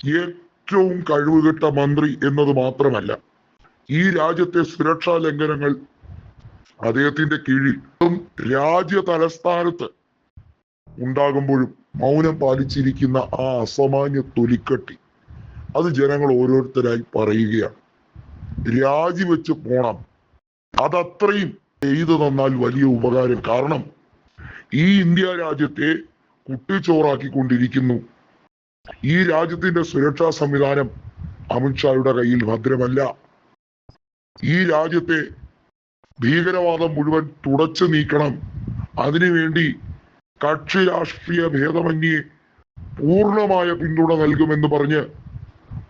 ഏറ്റവും കഴിവുകെട്ട മന്ത്രി എന്നത് മാത്രമല്ല ഈ രാജ്യത്തെ സുരക്ഷാ ലംഘനങ്ങൾ അദ്ദേഹത്തിന്റെ കീഴിൽ രാജ്യ തലസ്ഥാനത്ത് ഉണ്ടാകുമ്പോഴും മൗനം പാലിച്ചിരിക്കുന്ന ആ അസാമാന്യ തൊലിക്കട്ടി അത് ജനങ്ങൾ ഓരോരുത്തരായി പറയുകയാണ്. രാജിവെച്ച് പോണം. അതത്രയും ചെയ്തു തന്നാൽ വലിയ ഉപകാരം. കാരണം ഈ ഇന്ത്യ രാജ്യത്തെ കുട്ടിച്ചോറാക്കിക്കൊണ്ടിരിക്കുന്നു. ഈ രാജ്യത്തിന്റെ സുരക്ഷാ സംവിധാനം അമിത്ഷായുടെ കയ്യിൽ ഭദ്രമല്ല. ഈ രാജ്യത്തെ ഭീകരവാദം മുഴുവൻ തുടച്ചു നീക്കണം. അതിനുവേണ്ടി കക്ഷി രാഷ്ട്രീയ ഭേദമന്യേ പൂർണമായ പിന്തുണ നൽകുമെന്ന് പറഞ്ഞ്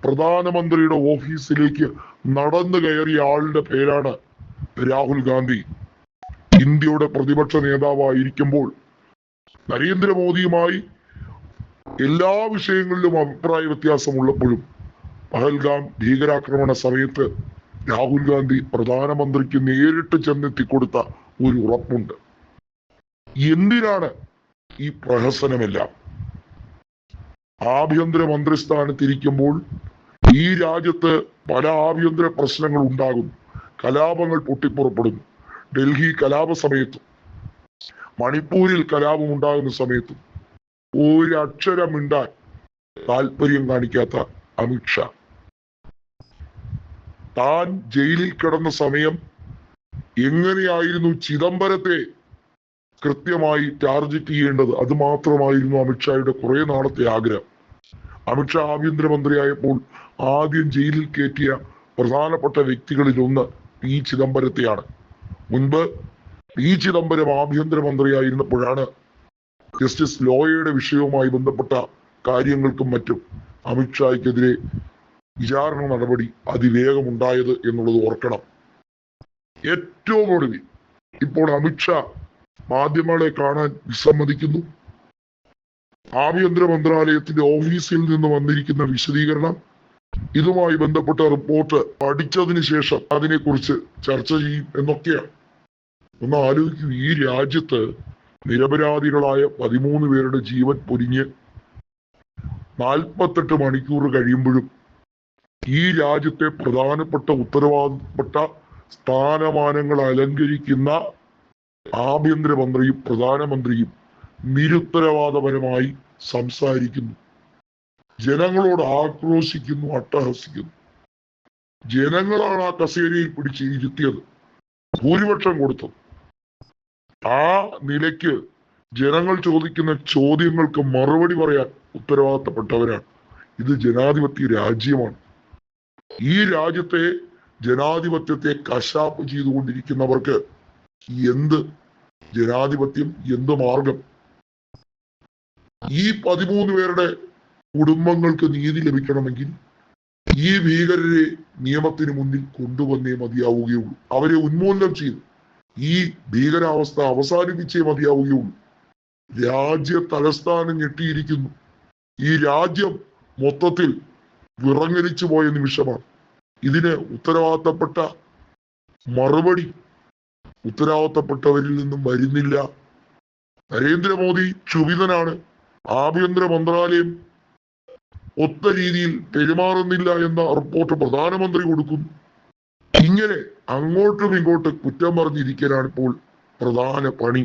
പ്രധാനമന്ത്രിയുടെ ഓഫീസിലേക്ക് നടന്നു കയറിയ ആളുടെ പേരാണ് രാഹുൽ ഗാന്ധി. ഇന്ത്യയുടെ പ്രതിപക്ഷ നേതാവായിരിക്കുമ്പോൾ നരേന്ദ്രമോദിയുമായി എല്ലാ വിഷയങ്ങളിലും അഭിപ്രായ വ്യത്യാസമുള്ളപ്പോഴും പഹൽഗാം ഭീകരാക്രമണ സമയത്ത് രാഹുൽ ഗാന്ധി പ്രധാനമന്ത്രിക്ക് നേരിട്ട് ചെന്നെത്തിക്കൊടുത്ത ഒരു ഉറപ്പുണ്ട്. എന്തിനാണ് ഈ പ്രഹസനമെല്ലാം? ആഭ്യന്തര മന്ത്രിസ്ഥാനത്തിരിക്കുമ്പോൾ ഈ രാജ്യത്ത് പല ആഭ്യന്തര പ്രശ്നങ്ങൾ ഉണ്ടാകുന്നു. കലാപങ്ങൾ പൊട്ടിപ്പുറപ്പെടുന്നു. ഡൽഹി കലാപ സമയത്തും മണിപ്പൂരിൽ കലാപം ഉണ്ടാകുന്ന സമയത്തും ഒരു അക്ഷരം മിണ്ടാൻ താല്പര്യം കാണിക്കാത്ത അമിത്ഷാ. താൻ ജയിലിൽ കിടന്ന സമയം എങ്ങനെയായിരുന്നു ചിദംബരത്തെ കൃത്യമായി ടാർജറ്റ് ചെയ്യേണ്ടത്? അത് മാത്രമായിരുന്നു അമിത്ഷായുടെ കുറെ നാളത്തെ ആഗ്രഹം. അമിത്ഷാ ആഭ്യന്തരമന്ത്രിയായപ്പോൾ ആദ്യം ജയിലിൽ കയറ്റിയ പ്രധാനപ്പെട്ട വ്യക്തികളിൽ ഒന്ന് പി ചിദംബരത്തെയാണ്. മുൻപ് പി ചിദംബരം ആഭ്യന്തരമന്ത്രിയായിരുന്നപ്പോഴാണ് ജസ്റ്റിസ് ലോയയുടെ വിഷയവുമായി ബന്ധപ്പെട്ട കാര്യങ്ങൾക്കും മറ്റും അമിത്ഷായ്ക്കെതിരെ വിചാരണ നടപടി അതിവേഗം ഉണ്ടായത് എന്നുള്ളത് ഓർക്കണം. ഏറ്റവും ഒടുവിൽ ഇപ്പോൾ അമിത്ഷാ മാധ്യമങ്ങളെ കാണാൻ വിസമ്മതിക്കുന്നു. ആഭ്യന്തര മന്ത്രാലയത്തിന്റെ ഓഫീസിൽ നിന്ന് വന്നിരിക്കുന്ന വിശദീകരണം ഇതുമായി ബന്ധപ്പെട്ട റിപ്പോർട്ട് പഠിച്ചതിന് ശേഷം അതിനെക്കുറിച്ച് ചർച്ച ചെയ്യും എന്നൊക്കെയാണ്. ഒന്ന് ആലോചിക്കൂ ഈ രാജ്യത്ത് നിരപരാധികളായ പതിമൂന്ന് പേരുടെ ജീവൻ പൊരിഞ്ഞ് നാൽപ്പത്തെട്ട് മണിക്കൂർ കഴിയുമ്പോഴും ഈ രാജ്യത്തെ പ്രധാനപ്പെട്ട ഉത്തരവാദപ്പെട്ട സ്ഥാനമാനങ്ങൾ അലങ്കരിക്കുന്ന ആഭ്യന്തരമന്ത്രിയും പ്രധാനമന്ത്രിയും നിരുത്തരവാദപരമായി സംസാരിക്കുന്നു. ജനങ്ങളോട് ആക്രോശിക്കുന്നു അട്ടഹസിക്കുന്നു. ജനങ്ങളാണ് ആ കസേരയിൽ പിടിച്ച് ഇരുത്തിയത്. ഭൂരിപക്ഷം കൊടുത്തത് ആ നിലയ്ക്ക് ജനങ്ങൾ ചോദിക്കുന്ന ചോദ്യങ്ങൾക്ക് മറുപടി പറയാൻ ഉത്തരവാദിത്തപ്പെട്ടവരാണ്. ഇത് ജനാധിപത്യ രാജ്യമാണ്. ഈ രാജ്യത്തെ ജനാധിപത്യത്തെ കശാപ്പ് ചെയ്തുകൊണ്ടിരിക്കുന്നവർക്ക് എന്ത് ജനാധിപത്യം എന്ത് മാർഗം? ഈ പതിമൂന്ന് പേരുടെ കുടുംബങ്ങൾക്ക് നീതി ലഭിക്കണമെങ്കിൽ ഈ ഭീകരരെ നിയമത്തിന് മുന്നിൽ കൊണ്ടുവന്നേ മതിയാവുകയുള്ളൂ. അവരെ ഉന്മൂലനം ചെയ്ത്. ഈ ഭീകരാവസ്ഥ അവസാനിപ്പിച്ചേ മതിയാവുകയുള്ളൂ. രാജ്യ തലസ്ഥാനം ഞെട്ടിയിരിക്കുന്നു. ഈ രാജ്യം മൊത്തത്തിൽ വിറങ്ങലിച്ചു പോയ നിമിഷമാണ്. ഇതിന് ഉത്തരവാദിത്തപ്പെട്ട മറുപടി ഉത്തരവാദിത്തപ്പെട്ടവരിൽ നിന്നും വരുന്നില്ല. നരേന്ദ്രമോദി ക്ഷുഭിതനാണ്. ആഭ്യന്തര മന്ത്രാലയം ഒത്ത രീതിയിൽ പെരുമാറുന്നില്ല എന്ന റിപ്പോർട്ട് പ്രധാനമന്ത്രി കൊടുക്കുന്നു. ഇങ്ങനെ അങ്ങോട്ടും ഇങ്ങോട്ടും കുറ്റം പറഞ്ഞിരിക്കലാണ് ഇപ്പോൾ പ്രധാന പണി.